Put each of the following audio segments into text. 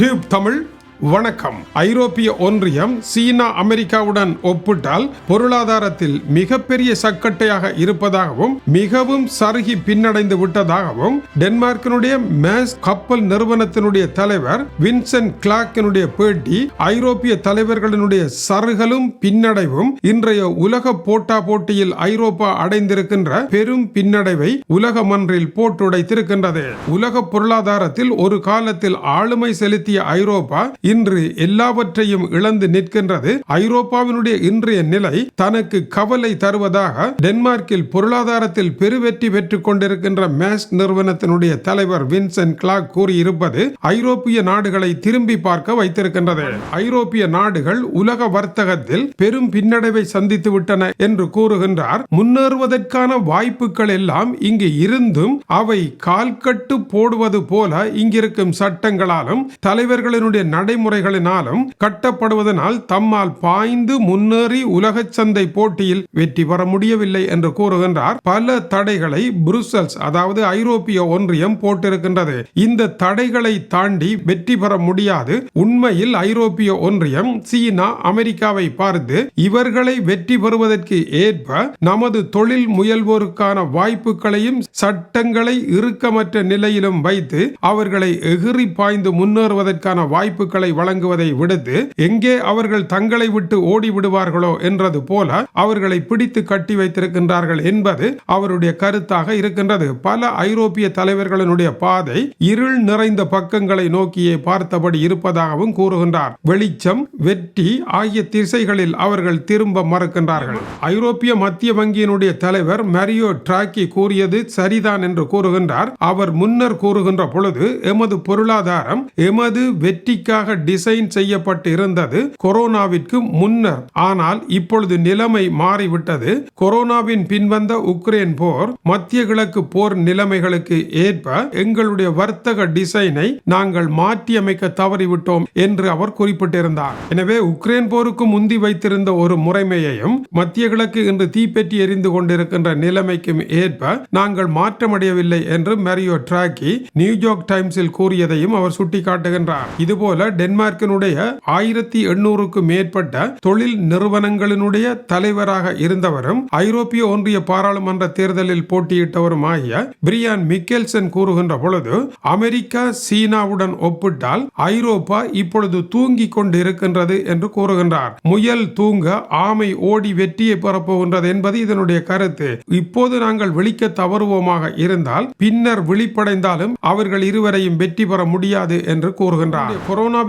Tube Tamil வணக்கம். ஐரோப்பிய ஒன்றியம் சீனா அமெரிக்காவுடன் ஒப்பிட்டால் பொருளாதாரத்தில் மிகப்பெரிய சக்கட்டையாக இருப்பதாகவும் மிகவும் சருகி பின்னடைந்து விட்டதாகவும் டென்மார்க்கினுடைய மேஸ் கப்பல் நிறுவனத்தினுடைய தலைவர் வின்சென்ட் கிளாக்கினுடைய பேட்டி ஐரோப்பிய தலைவர்களினுடைய சருகலும் பின்னடைவும் இன்றைய உலக போட்டா போட்டியில் ஐரோப்பா அடைந்திருக்கின்ற பெரும் பின்னடைவை உலக மன்றில் போட்டுடைத்திருக்கின்றது. உலக பொருளாதாரத்தில் ஒரு காலத்தில் ஆளுமை செலுத்திய ஐரோப்பா இன்று எல்லாவற்றையும் இழந்து நிற்கின்றது ஐரோப்பாவினுடைய இன்றைய நிலை தனக்கு கவலை தருவதாக டென்மார்க்கில் பொருளாதாரத்தில் பெருவெற்றி பெற்றுக் கொண்டிருக்கின்ற மேஸ் நிறுவனத்தினுடைய தலைவர் வின்சென்ட் கிளாக் கூறியிருப்பது ஐரோப்பிய நாடுகளை திரும்பி பார்க்க வைத்திருக்கின்றது. ஐரோப்பிய நாடுகள் உலக வர்த்தகத்தில் பெரும் பின்னடைவை சந்தித்து விட்டன என்று கூறுகின்றார். முன்னேறுவதற்கான வாய்ப்புகள் எல்லாம் இங்கு இருந்தும் அவை கால்கட்டு போடுவது போல இங்கிருக்கும் சட்டங்களாலும் தலைவர்களினுடைய நடைமுறைகளினாலும் கட்டப்படுவதனால் தம்மால் பாய்ந்து முன்னேறி உலக சந்தை போட்டியில் வெற்றி பெற முடியவில்லை என்று கூறுகின்றார். பல தடைகளை புருசல்ஸ் அதாவது ஐரோப்பிய ஒன்றியம் போட்டிருக்கின்றது. இந்த தடைகளை தாண்டி வெற்றி பெற முடியாது. உண்மையில் ஐரோப்பிய ஒன்றியம் சீனா அமெரிக்காவை பார்த்து இவர்களை வெற்றி பெறுவதற்கு ஏற்ப நமது தொழில் முயல்வோருக்கான வாய்ப்புகளையும் சட்டங்களை இறுக்கமற்ற நிலையிலும் வைத்து அவர்களை எகிரி பாய்ந்து முன்னேறுவதற்கான வாய்ப்புகளை வழங்குவதை விடுத்து எங்கே அவர்கள் தங்களை விட்டு ஓடி விடுவார்களோ என்றது போல அவர்களை பிடித்து கட்டி வைத்திருக்கின்றார்கள் என்பது அவருடைய கருத்தாக இருக்கின்றது. பல ஐரோப்பிய தலைவர்களினுடைய பாதை இருள் நிறைந்த பக்கங்களை நோக்கியே பார்த்தபடி இருப்பதாகவும் கூறுகின்றார். வெளிச்சம் வெற்றி ஆகிய திசைகளில் அவர்கள் திரும்ப மறுக்கின்றார்கள். ஐரோப்பிய மத்திய வங்கியினுடைய தலைவர் மரியோ டிராக்கி கூறியது சரிதான் என்று கூறுகின்றார். அவர் முன்னர் கூறுகின்ற பொழுது எமது பொருளாதாரம் எமது வெற்றிக்காக டிசைன் செய்யப்பட்டு இருந்தது கொரோனாவிற்கு முன்னர். ஆனால் இப்பொழுது நிலைமை மாறிவிட்டது. கொரோனாவின் பின்வந்த உக்ரைன் போர் மத்திய கிழக்கு போர் நிலைமைகளுக்கு ஏற்ப எங்களுடைய வர்த்தக டிசைனை நாங்கள் மாற்றியமைக்க தவறிவிட்டோம் என்று அவர் குறிப்பிட்டிருந்தார். எனவே உக்ரைன் போருக்கு முந்தி வைத்திருந்த ஒரு முறைமையையும் மத்திய கிழக்கு இன்று தீப்பெற்றி எரிந்து கொண்டிருக்கின்ற நிலைமைக்கும் ஏற்ப நாங்கள் மாற்றமடையவில்லை என்று மரியோ டிராக்கி நியூயார்க் டைம்ஸில் கூறியதையும் அவர் சுட்டிக்காட்டுகின்றார். இதுபோல டென்மார்க்கினுடைய ஆயிரத்தி எண்ணூறுக்கு மேற்பட்ட தொழில் நிறுவனங்களினுடைய தலைவராக இருந்தவரும் ஐரோப்பிய ஒன்றிய பாராளுமன்ற தேர்தலில் போட்டியிட்டவரும் ஆகிய பிரியான் மிக்கேல்சன் கூறுகின்ற பொழுது அமெரிக்கா சீனாவுடன் ஒப்பிட்டால் ஐரோப்பா இப்பொழுது தூங்கி கொண்டிருக்கின்றது என்று கூறுகின்றார். முயல் தூங்க ஆமை ஓடி வெற்றியை பெறப்போகின்றது என்பது இதனுடைய கருத்து. இப்போது நாங்கள் விழிக்க தவறுவோமாக இருந்தால் பின்னர் விழிப்படைந்தாலும் அவர்கள் இருவரையும் வெற்றி பெற முடியாது என்று கூறுகின்றார்.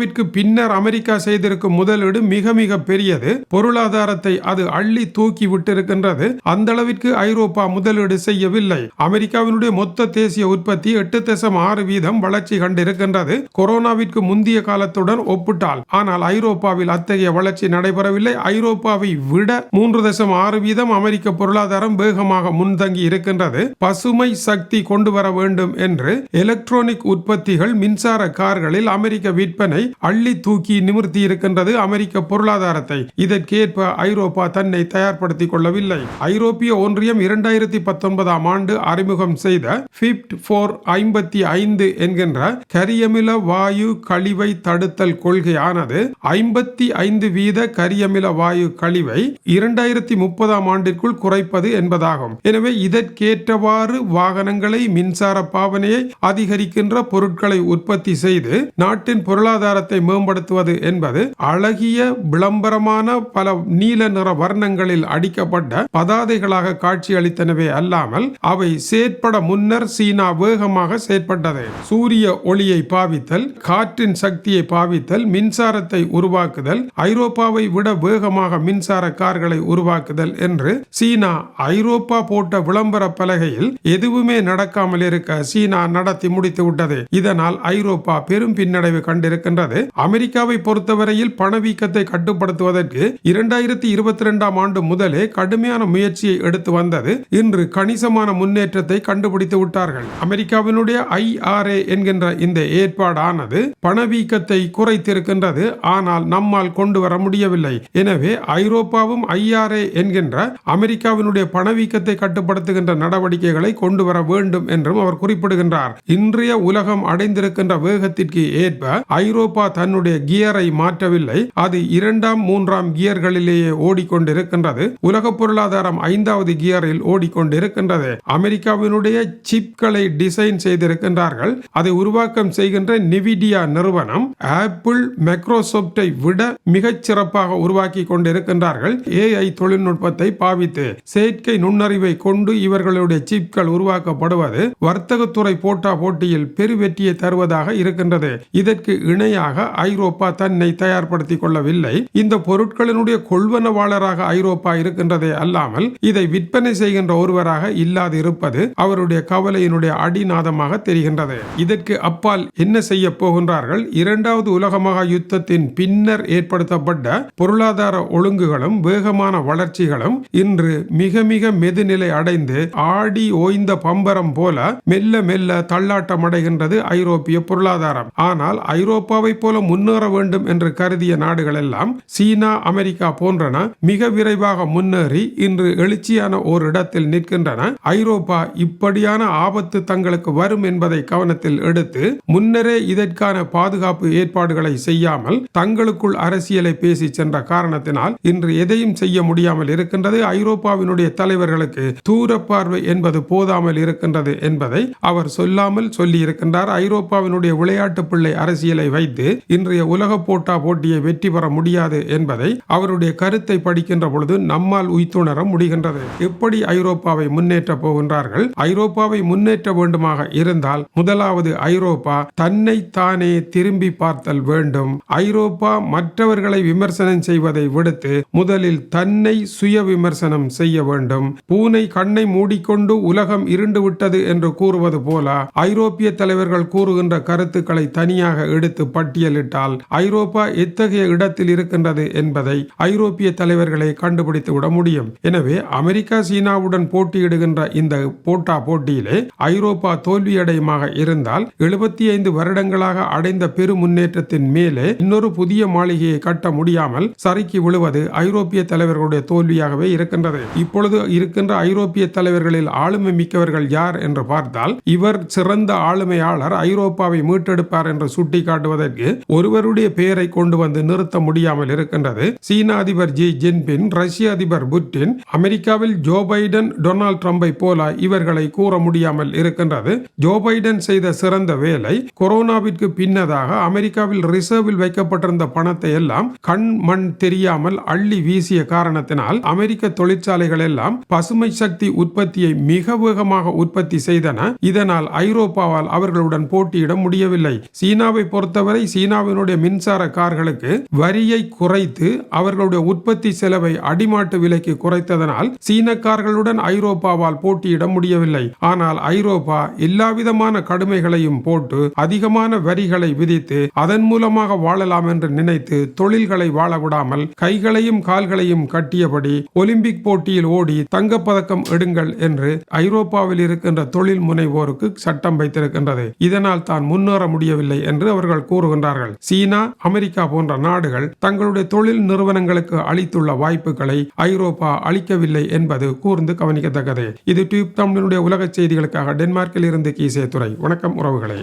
கொரோனாவிற்கு பின்னர் அமெரிக்கா செய்திருக்கும் முதலீடு மிக மிக பெரியது. பொருளாதாரத்தை அது அள்ளி தூக்கி விட்டிருக்கின்றது. அந்த அளவிற்கு ஐரோப்பா முதலீடு செய்யவில்லை. அமெரிக்காவினுடைய மொத்த தேசிய உற்பத்தி எட்டு தசம் ஆறு வீதம் வளர்ச்சி கண்டிருக்கின்றது. கொரோனாவிற்கு முந்தைய காலத்துடன் ஒப்பிட்டால் ஆனால் ஐரோப்பாவில் அத்தகைய வளர்ச்சி நடைபெறவில்லை. ஐரோப்பாவை விட மூன்று தசம் ஆறு வீதம் அமெரிக்க பொருளாதாரம் வேகமாக முன்தங்கி இருக்கின்றது. பசுமை சக்தி கொண்டு வர வேண்டும் என்று எலக்ட்ரானிக் உற்பத்திகள் மின்சார கார்களில் அமெரிக்க விற்பனை அள்ளி தூக்கி நிமிர்த்தி இருக்கின்றது அமெரிக்க பொருளாதாரத்தை. இதற்கேற்ப ஐரோப்பா தன்னை தயார்படுத்திக் கொள்ளவில்லை. ஐரோப்பிய ஒன்றியம் இரண்டாயிரத்தி பத்தொன்பதாம் ஆண்டு அறிமுகம் செய்த பிப்ட் போர் ஐம்பத்தி ஐந்து என்கின்ற கரியமில வாயு கழிவை தடுத்தல் கொள்கையானது ஐம்பத்தி ஐந்து வீத கரியமில வாயு கழிவை இரண்டாயிரத்தி முப்பதாம் ஆண்டிற்குள் குறைப்பது என்பதாகும். எனவே இதற்கேற்றவாறு வாகனங்களை மின்சார பாவனையை அதிகரிக்கின்ற பொருட்களை உற்பத்தி செய்து நாட்டின் பொருளாதார பொருளாதாரத்தை மேம்படுத்துவது என்பது அழகிய விளம்பரமான பல நீல நிற வர்ணங்களில் அடிக்கப்பட்ட பதாதைகளாக காட்சியளித்தனவே அல்லாமல் அவை செயற்பட முன்னர் சீனா வேகமாக செயற்பட்டது. சூரிய ஒளியை பாவித்தல் காற்றின் சக்தியை பாவித்தல் மின்சாரத்தை உருவாக்குதல் ஐரோப்பாவை விட வேகமாக மின்சார கார்களை உருவாக்குதல் என்று சீனா ஐரோப்பா போட்ட விளம்பர பலகையில் எதுவுமே நடக்காமல் இருக்க சீனா நடத்தி முடித்து விட்டது. இதனால் ஐரோப்பா பெரும் பின்னடைவு கண்டிருக்கின்றது. கிடையாது அமெரிக்காவை பொறுத்தவரையில் பணவீக்கத்தை கட்டுப்படுத்துவதற்கு இரண்டாயிரத்தி இருபத்தி இரண்டாம் ஆண்டு முதலே கடுமையான முயற்சியை எடுத்து வந்தது. இன்று கணிசமான முன்னேற்றத்தை கண்டுபிடித்து விட்டார்கள். அமெரிக்காவினுடைய ஐஆர்ஏ என்கின்ற இந்த ஏற்பாடானது பணவீக்கத்தை குறைத்திருக்கின்றது. ஆனால் நம்மால் கொண்டு வர முடியவில்லை. எனவே ஐரோப்பாவும் ஐஆர்ஏ என்கின்ற அமெரிக்காவினுடைய பணவீக்கத்தை கட்டுப்படுத்துகின்ற நடவடிக்கைகளை கொண்டு வர வேண்டும் என்றும் அவர் குறிப்பிடுகின்றார். இன்றைய உலகம் அடைந்திருக்கின்ற வேகத்திற்கு ஏற்ப ஐரோப்பா அப்பா தன்னுடைய கியரை மாற்றவில்லை. அது இரண்டாம் மூன்றாம் கியர்களிலேயே ஓடிக்கொண்டிருக்கின்றது. உலக பொருளாதாரம் ஐந்தாவது கியரில் ஓடிக்கொண்டிருக்கின்றது. அமெரிக்காவினுடைய சிப்களை டிசைன் செய்திருக்கின்றார்கள். அதை உருவாக்கம் செய்கின்ற நிவிடியா நிறுவனம் ஆப்பிள் மைக்ரோசாப்டை விட மிகச் சிறப்பாக உருவாக்கி கொண்டிருக்கின்றார்கள். ஏஐ தொழில்நுட்பத்தை பாவித்து செயற்கை நுண்ணறிவை கொண்டு இவர்களுடைய சிப்கள் உருவாக்கப்படுவது வர்த்தகத்துறை போட்டா போட்டியில் பெருவெற்றியை தருவதாக இருக்கின்றது. இதற்கு இணையாக ஐரோப்பா தன்னை தயார்படுத்திக் கொள்ளவில்லை. இந்த பொருட்களினுடைய கொள்வனவாளராக ஐரோப்பா இருக்கின்றதே அல்லாமல் இதை விற்பனை செய்கின்ற ஒருவராக இல்லாது இருப்பது அவருடைய கவலையினுடைய அடிநாதமாக தெரிகின்றது. இதற்கு அப்பால் என்ன செய்ய போகின்றார்கள்? இரண்டாவது உலக மகா யுத்தத்தின் பின்னர் ஏற்படுத்தப்பட்ட பொருளாதார ஒழுங்குகளும் வேகமான வளர்ச்சிகளும் இன்று மிக மிக மெதுநிலை அடைந்து ஆடி ஓய்ந்த பம்பரம் போல மெல்ல மெல்ல தள்ளாட்டம் அடைகின்றது ஐரோப்பிய பொருளாதாரம். ஆனால் ஐரோப்பாவை போல முன்னேற வேண்டும் என்று கருதிய நாடுகள் எல்லாம் சீனா அமெரிக்கா போன்றன மிக விரைவாக முன்னேறி இன்று எழுச்சியான ஓர் இடத்தில் நிற்கின்றன. ஐரோப்பா இப்படியான ஆபத்து தங்களுக்கு வரும் என்பதை கவனத்தில் எடுத்து முன்னரே இதற்கான பாதுகாப்பு ஏற்பாடுகளை செய்யாமல் தங்களுக்குள் அரசியலை பேசி சென்ற காரணத்தினால் இன்று எதையும் செய்ய முடியாமல் இருக்கின்றது. ஐரோப்பாவினுடைய தலைவர்களுக்கு தூர பார்வை என்பது போதாமல் இருக்கின்றது என்பதை அவர் சொல்லாமல் சொல்லி இருக்கின்றார் ஐரோப்பாவினுடைய விளையாட்டு பிள்ளை அரசியலை வைத்து இன்றைய உலக போட்டா போட்டியை வெற்றி பெற முடியாது என்பதை அவருடைய கருத்தை படிக்கின்ற பொழுது நம்மால் உய்த்துணர முடிகின்றது. எப்படி ஐரோப்பாவை முன்னேற்ற போகின்றார்கள்? ஐரோப்பாவை முன்னேற்ற வேண்டுமாக இருந்தால் முதலாவது ஐரோப்பா தன்னை தானே திரும்பி பார்த்தல் வேண்டும். ஐரோப்பா மற்றவர்களை விமர்சனம் செய்வதை விடுத்து முதலில் தன்னை சுய விமர்சனம் செய்ய வேண்டும். பூனை கண்ணை மூடிக்கொண்டு உலகம் இருண்டு விட்டது என்று கூறுவது போல ஐரோப்பிய தலைவர்கள் கூறுகின்ற கருத்துக்களை தனியாக எடுத்து பட்டியலிட்டால் ஐரோப்பா எத்தகைய இடத்தில் இருக்கின்றது என்பதை ஐரோப்பிய தலைவர்களை கண்டுபிடித்து விட முடியும். எனவே அமெரிக்கா சீனாவுடன் போட்டியிடுகின்ற இந்த போட்டா போட்டியிலே ஐரோப்பா தோல்வியடையுமாக இருந்தால் எழுபத்தி ஐந்து வருடங்களாக அடைந்த பெரு முன்னேற்றத்தின் மேலே இன்னொரு புதிய மாளிகையை கட்ட முடியாமல் சறுக்கி விழுவது ஐரோப்பிய தலைவர்களுடைய தோல்வியாகவே இருக்கின்றது. இப்பொழுது இருக்கின்ற ஐரோப்பிய தலைவர்களில் ஆளுமை மிக்கவர்கள் யார் என்று பார்த்தால் இவர் சிறந்த ஆளுமையாளர் ஐரோப்பாவை மீட்டெடுப்பார் என்று சுட்டிக்காட்டுவதற்கு ஒருவருடைய பெயரை கொண்டு வந்து நிறுத்த முடியாமல் இருக்கின்றது. சீன அதிபர் ஜி ஜின்பின் ரஷ்ய அதிபர் புட்டின் அமெரிக்காவில் ஜோ பைடன் டொனால்ட் ட்ரம்பை போல இவர்களை கூற முடியாமல் இருக்கின்றது. ஜோ பைடன் செய்த சிறந்த வேலை கொரோனாவிற்கு பின்னதாக அமெரிக்காவில் ரிசர்வில் வைக்கப்பட்டிருந்த பணத்தை எல்லாம் கண் மண் தெரியாமல் அள்ளி வீசிய காரணத்தினால் அமெரிக்க தொழிற்சாலைகள் எல்லாம் பசுமை சக்தி உற்பத்தியை மிக வேகமாக உற்பத்தி செய்தன. இதனால் ஐரோப்பாவால் அவர்களுடன் போட்டியிட முடியவில்லை. சீனாவை பொறுத்தவரை சீனாவினுடைய மின்சார கார்களுக்கு வரியை குறைத்து அவர்களுடைய உற்பத்தி செலவை அடிமாட்டு விலைக்கு குறைத்ததனால் சீன கார்களுடன் ஐரோப்பாவால் போட்டியிட முடியவில்லை. ஆனால் ஐரோப்பா எல்லாவிதமான கடுமைகளையும் போட்டு அதிகமான வரிகளை விதித்து அதன் மூலமாக வாழலாம் என்று நினைத்து தொழில்களை வாழ விடாமல் கைகளையும் கால்களையும் கட்டியபடி ஒலிம்பிக் போட்டியில் ஓடி தங்கப்பதக்கம் எடுங்கள் என்று ஐரோப்பாவில் இருக்கின்ற தொழில் முனைவோருக்கு சட்டம் வைத்திருக்கின்றது. இதனால் தான் முன்னேற முடியவில்லை என்று அவர்கள் கூறுகின்றார்கள் சீனா அமெரிக்கா போன்ற நாடுகள் தங்களுடைய தொழில் நிறுவனங்களுக்கு அளித்துள்ள வாய்ப்புகளை ஐரோப்பா அளிக்கவில்லை என்பது கூர்ந்து கவனிக்கத்தக்கது. இது டியூப் தமிழனுடைய உலக செய்திகளுக்காக டென்மார்க்கில் இருந்து கீசே துறை வணக்கம் உறவுகளே.